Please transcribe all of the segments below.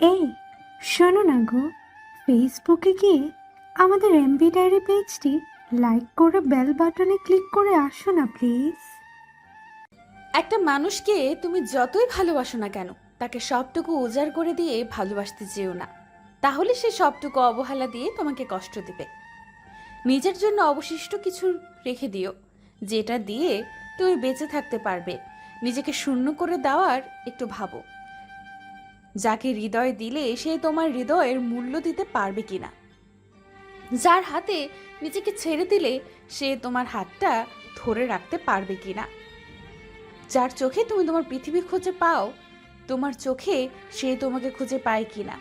এই, শোনো না গো। ফেসবুকে গিয়ে আমাদের এমবি ডায়েরি পেজটি লাইক করে বেল বাটনে ক্লিক করে আসো না প্লিজ একটা মানুষকে তুমি যতই ভালোবাসো না কেন, তাকে সবটুকু উজাড় করে দিয়ে ভালোবাসতে যেও না। তাহলে সে সবটুকু অবহেলা দিয়ে তোমাকে কষ্ট দিবে। নিজের জন্য অবশিষ্ট কিছু রেখে দিও, যেটা দিয়ে তুমি বেঁচে থাকতে পারবে। নিজেকে শূন্য করে দেওয়ার একটু ভাবো। যাকে হৃদয় দিলে সে তোমার হৃদয়ের মূল্য দিতে পারবে কিনা। যার হাতে নিজেকে ছেড়ে দিলে সে তোমার হাতটা ধরে রাখতে পারবে কিনা। যার চোখে তুমি তোমার পৃথিবী খুঁজে পাও, তোমার চোখে সে তোমাকে খুঁজে পায় কিনা।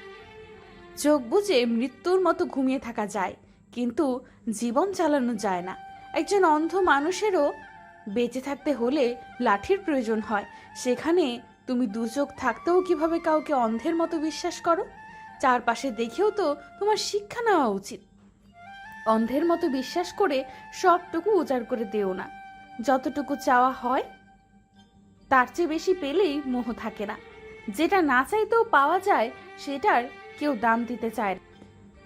চোখ বুঝে মৃত্যুর মতো ঘুমিয়ে থাকা যায়, কিন্তু জীবন চালানো যায় না। একজন অন্ধ মানুষেরও বেঁচে থাকতে হলে লাঠির প্রয়োজন হয়, সেখানে তুমি দু চোখ থাকতেও কীভাবে কাউকে অন্ধের মতো বিশ্বাস করো? চারপাশে দেখেও তো তোমার শিক্ষা নেওয়া উচিত। অন্ধের মতো বিশ্বাস করে সবটুকু উজাড় করে দেও না। যতটুকু চাওয়া হয়, তার চেয়ে বেশি পেলেই মোহ থাকে না। যেটা না চাইতেও পাওয়া যায়, সেটার কেউ দাম দিতে চায় না।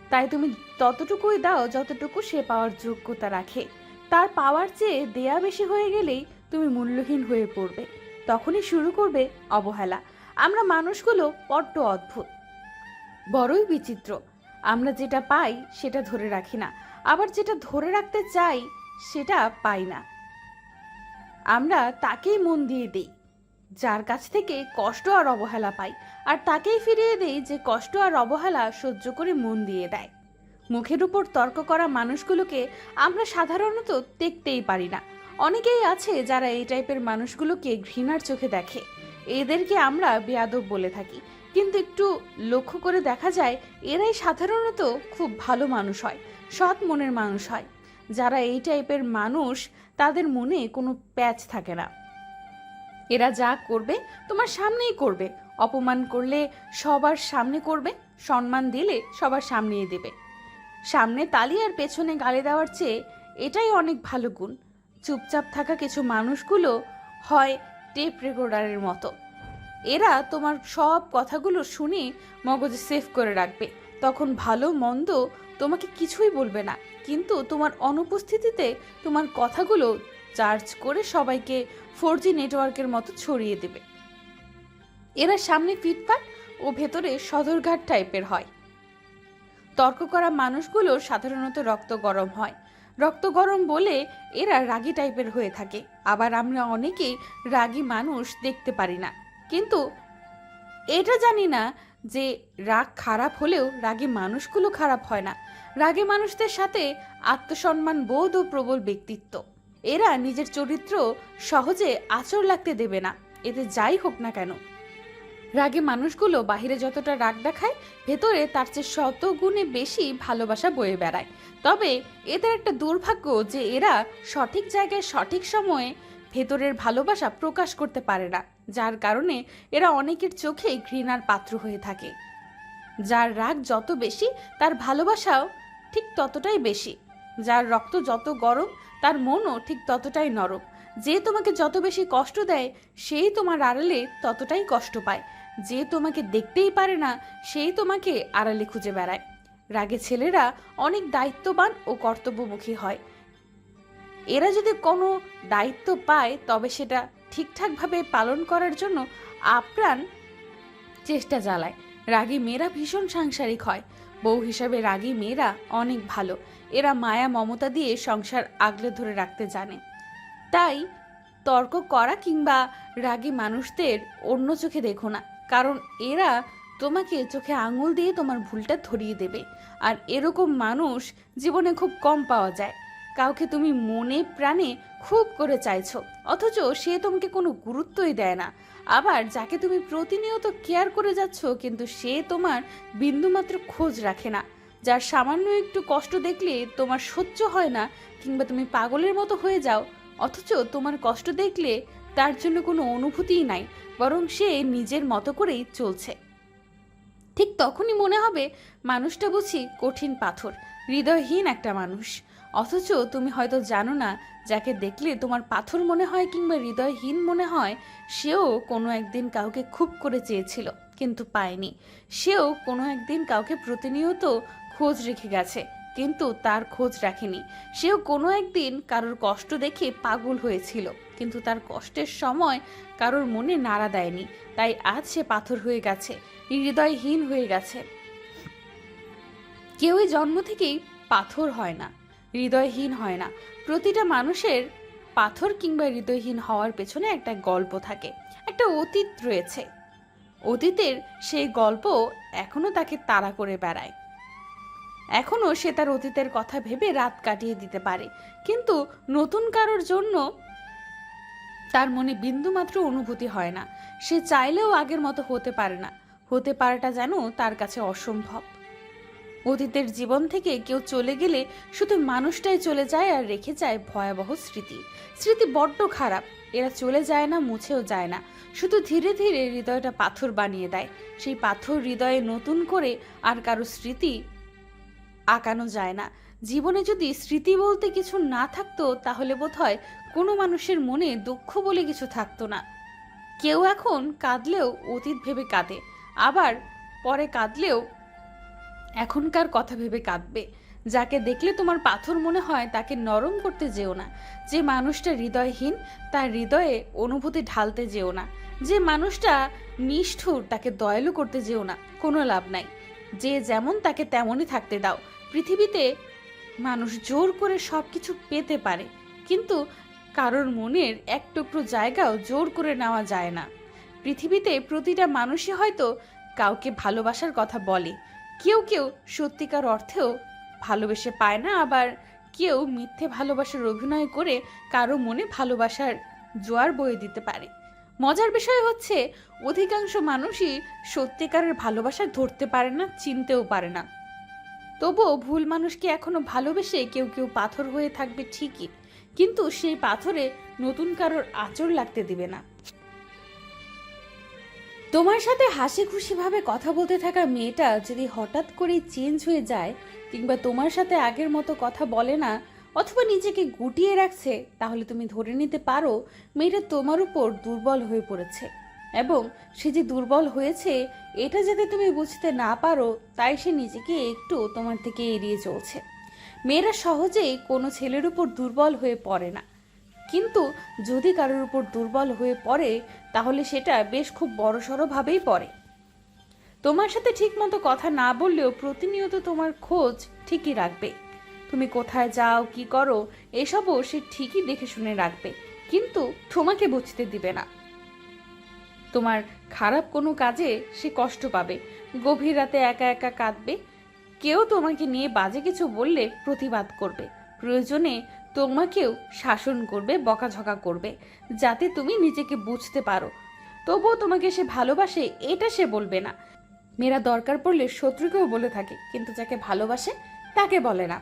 তাই তুমি ততটুকুই দাও যতটুকু সে পাওয়ার যোগ্যতা রাখে। তার পাওয়ার চেয়ে দেয়া বেশি হয়ে গেলেই তুমি মূল্যহীন হয়ে পড়বে। তখনই শুরু করবে অবহেলা। আমরা মানুষগুলো বড্ড অদ্ভুত। বড়ই বিচিত্র। আমরা যেটা পাই সেটা ধরে রাখি না। আবার যেটা ধরে রাখতে চাই সেটা পাই না। আমরা তাকেই মন দিয়ে দিই, যার কাছ থেকে কষ্ট আর অবহেলা পাই, আর তাকেই ফিরিয়ে দেই যে কষ্ট আর অবহেলা সহ্য করে মন দিয়ে দেয়। মুখের উপর তর্ক করা মানুষগুলোকে আমরা সাধারণত দেখতেই পারি না। অনেকেই আছে যারা এই টাইপের মানুষগুলোকে ঘৃণার চোখে দেখে। এদেরকে আমরা বেয়াদব বলে থাকি। কিন্তু একটু লক্ষ্য করে দেখা যায়, এরাই সাধারণত খুব ভালো মানুষ হয়, সৎ মনের মানুষ হয়। যারা এই টাইপের মানুষ, তাদের মনে কোনো প্যাচ থাকে না। এরা যা করবে, তোমার সামনেই করবে। অপমান করলে সবার সামনে করবে, সম্মান দিলে সবার সামনেই দেবে। সামনে তালি আর পেছনে গালি দেওয়ার চেয়ে এটাই অনেক ভালো গুণ। চুপচাপ থাকা কিছু মানুষগুলো হয় টেপ রেকর্ডারের মতো। এরা তোমার সব কথাগুলো শুনে মগজে সেভ করে রাখবে। তখন ভালো মন্দ তোমাকে কিছুই বলবে না। কিন্তু তোমার অনুপস্থিতিতে তোমার কথাগুলো চার্জ করে সবাইকে ফোর জি নেটওয়ার্কের মতো ছড়িয়ে দেবে। এরা সামনে ফিটফাট ও ভেতরে সদরঘাট টাইপের হয়। তর্ক করা মানুষগুলো সাধারণত রক্ত গরম হয়। রক্ত গরম বলে এরা রাগী টাইপের হয়ে থাকে। আবার আমরা অনেকেই রাগী মানুষ দেখতে পারি না। কিন্তু এটা জানি না যে রাগ খারাপ হলেও রাগী মানুষগুলো খারাপ হয় না। রাগী মানুষদের সাথে আত্মসম্মান, বোধ ও প্রবল ব্যক্তিত্ব। এরা নিজের চরিত্র সহজে আচর লাগতে দেবে না। এতে যাই হোক না কেন রাগে মানুষগুলো বাহিরে যতটা রাগ দেখায়, ভেতরে তার চেয়ে শত গুণে বেশি ভালোবাসা বয়ে বেড়ায়। তবে এদের একটা দুর্ভাগ্য যে এরা সঠিক জায়গায় সঠিক সময়ে ভেতরের ভালোবাসা প্রকাশ করতে পারে না, যার কারণে এরা অনেকের চোখেই ঘৃণার পাত্র হয়ে থাকে। যার রাগ যত বেশি, তার ভালোবাসাও ঠিক ততটাই বেশি। যার রক্ত যত গরম, তার মনও ঠিক ততটাই নরম। যে তোমাকে যত বেশি কষ্ট দেয় সেই তোমার আড়ালে ততটাই কষ্ট পায়। যে তোমাকে দেখতেই পারে না সেই তোমাকে আড়ালে খুঁজে বেড়ায়। রাগে ছেলেরা অনেক দায়িত্ববান ও কর্তব্যমুখী হয়। এরা যদি কোনো দায়িত্ব পায়, তবে সেটা ঠিকঠাকভাবে পালন করার জন্য আপ্রাণ চেষ্টা চালায়। রাগী মেয়েরা ভীষণ সাংসারিক হয়। বউ হিসাবে রাগী মেয়েরা অনেক ভালো। এরা মায়া, মমতা দিয়ে সংসার আগলে ধরে রাখতে জানে। তাই তর্ক করা কিংবা রাগী মানুষদের অন্য চোখে দেখো না, কারণ এরা তোমাকে চোখে আঙুল দিয়ে তোমার ভুলটা ধরিয়ে দেবে। আর এরকম মানুষ জীবনে খুব কম পাওয়া যায়। কাউকে তুমি মনে প্রাণে খুব করে চাইছো, অথচ সে তোমাকে কোনো গুরুত্বই দেয় না। আবার যাকে তুমি প্রতিনিয়ত কেয়ার করে যাচ্ছ, কিন্তু সে তোমার বিন্দুমাত্র খোঁজ রাখে না। যার সামান্য একটু কষ্ট দেখলে তোমার সহ্য হয় না, কিংবা তুমি পাগলের মতো হয়ে যাও অথচ তোমার কষ্ট দেখলে তার জন্য কোনো অনুভূতিই নাই, বরং সে নিজের মতো করেই চলছে। ঠিক তখনই মনে হবে মানুষটা বুঝি কঠিন পাথর, হৃদয়হীন একটা মানুষ। অথচ তুমি হয়তো জানো না, যাকে দেখলে তোমার পাথর মনে হয় কিংবা হৃদয়হীন মনে হয়, সেও কোনো একদিন কাউকে খুব করে চেয়েছিল, কিন্তু পায়নি। সেও কোনো একদিন কাউকে প্রতিনিয়ত খোঁজ রেখে গেছে কিন্তু তার খোঁজ রাখেনি। সেও কোনো একদিন কারোর কষ্ট দেখে পাগল হয়েছিল, কিন্তু তার কষ্টের সময় কারোর মনে নাড়া দেয়নি। তাই আজ সে পাথর হয়ে গেছে, হৃদয়হীন হয়ে গেছে। কেউই জন্ম থেকেই পাথর হয় না, হৃদয়হীন হয় না। প্রতিটা মানুষের পাথর কিংবা হৃদয়হীন হওয়ার পেছনে একটা গল্প থাকে, একটা অতীত রয়েছে। অতীতের সেই গল্প এখনও তাকে তাড়া করে বেড়ায়। এখনও সে তার অতীতের কথা ভেবে রাত কাটিয়ে দিতে পারে। কিন্তু নতুন কারোর জন্য তার মনে বিন্দুমাত্র অনুভূতি হয় না। সে চাইলেও আগের মতো হতে পারে না। হতে পারাটা যেন তার কাছে অসম্ভব। অতীতের জীবন থেকে কেউ চলে গেলে শুধু মানুষটাই চলে যায় আর রেখে যায় ভয়াবহ স্মৃতি। স্মৃতি বড্ড খারাপ। এরা চলে যায় না, মুছেও যায় না। শুধু ধীরে ধীরে হৃদয়টা পাথর বানিয়ে দেয়। সেই পাথর হৃদয়ে নতুন করে আর কারও স্মৃতি আঁকানো যায় না। জীবনে যদি স্মৃতি বলতে কিছু না থাকতো, তাহলে বোধ হয় কোনো মানুষের মনে দুঃখ বলে কিছু থাকতো না। কেউ এখন কাঁদলেও অতীত ভেবে কাঁদে, আবার পরে কাঁদলেও এখনকার কথা ভেবে কাঁদবে। যাকে দেখলে তোমার পাথর মনে হয়, তাকে নরম করতে যেও না। যে মানুষটা হৃদয়হীন, তার হৃদয়ে অনুভূতি ঢালতে যেও না। যে মানুষটা নিষ্ঠুর, তাকে দয়ালু করতে যেও না। কোনো লাভ নাই। যে যেমন, তাকে তেমনই থাকতে দাও। পৃথিবীতে মানুষ জোর করে সব কিছু পেতে পারে, কিন্তু কারোর মনের এক টুকরো জায়গাও জোর করে নেওয়া যায় না। পৃথিবীতে প্রতিটা মানুষই হয়তো কাউকে ভালোবাসার কথা বলে। কেউ কেউ সত্যিকার অর্থেও ভালোবেসে পায় না, আবার কেউ মিথ্যে ভালোবাসার অভিনয় করে কারও মনে ভালোবাসার জোয়ার বয়ে দিতে পারে। মজার বিষয় হচ্ছে, অধিকাংশ মানুষই সত্যিকারের ভালোবাসা ধরতে পারে না, চিনতেও পারে না। তবুও ভুল মানুষকে এখনও ভালোবেসে কেউ কেউ পাথর হয়ে থাকবে ঠিকই, কিন্তু সেই পাথরে নতুন কারোর আচর লাগতে দিবে না। তোমার সাথে হাসি খুশিভাবে কথা বলতে থাকা মেয়েটা যদি হঠাৎ করে চেঞ্জ হয়ে যায় কিংবা তোমার সাথে আগের মতো কথা বলে না অথবা নিজেকে গুটিয়ে রাখছে, তাহলে তুমি ধরে নিতে পারো মেয়েটা তোমার উপর দুর্বল হয়ে পড়েছে। এবং সে যে দুর্বল হয়েছে, এটা যাতে তুমি বুঝতে না পারো, তাই সে নিজেকে একটু তোমার থেকে এড়িয়ে চলছে। মেয়েরা সহজেই কোনো ছেলের উপর দুর্বল হয়ে পড়ে না। কিন্তু যদি কারোর উপর দুর্বল হয়ে পড়ে, তাহলে সেটা বেশ খুব বড়সড়ভাবেই পড়ে। তোমার সাথে ঠিকমতো কথা না বললেও প্রতিনিয়ত তোমার খোঁজ ঠিকই রাখবে। তুমি কোথায় যাও, কি করো, এসবও সে ঠিকই দেখে শুনে রাখবে। কিন্তু তোমাকে বুঝতে দিবে না। তোমার খারাপ কোনো কাজে সে কষ্ট পাবে। গভীর রাতে একা একা কাঁদবে। কেউ তোমাকে নিয়ে বাজে কিছু বললে প্রতিবাদ করবে। প্রয়োজনে তোমাকেও শাসন করবে, বকাঝকা করবে, যাতে তুমি নিজেকে বুঝতে পারো। তবুও তোমাকে সে ভালোবাসে, এটা সে বলবে না। মেয়েরা দরকার পড়লে শত্রুকেও বলে থাকে, কিন্তু যাকে ভালোবাসে, তাকে বলে না।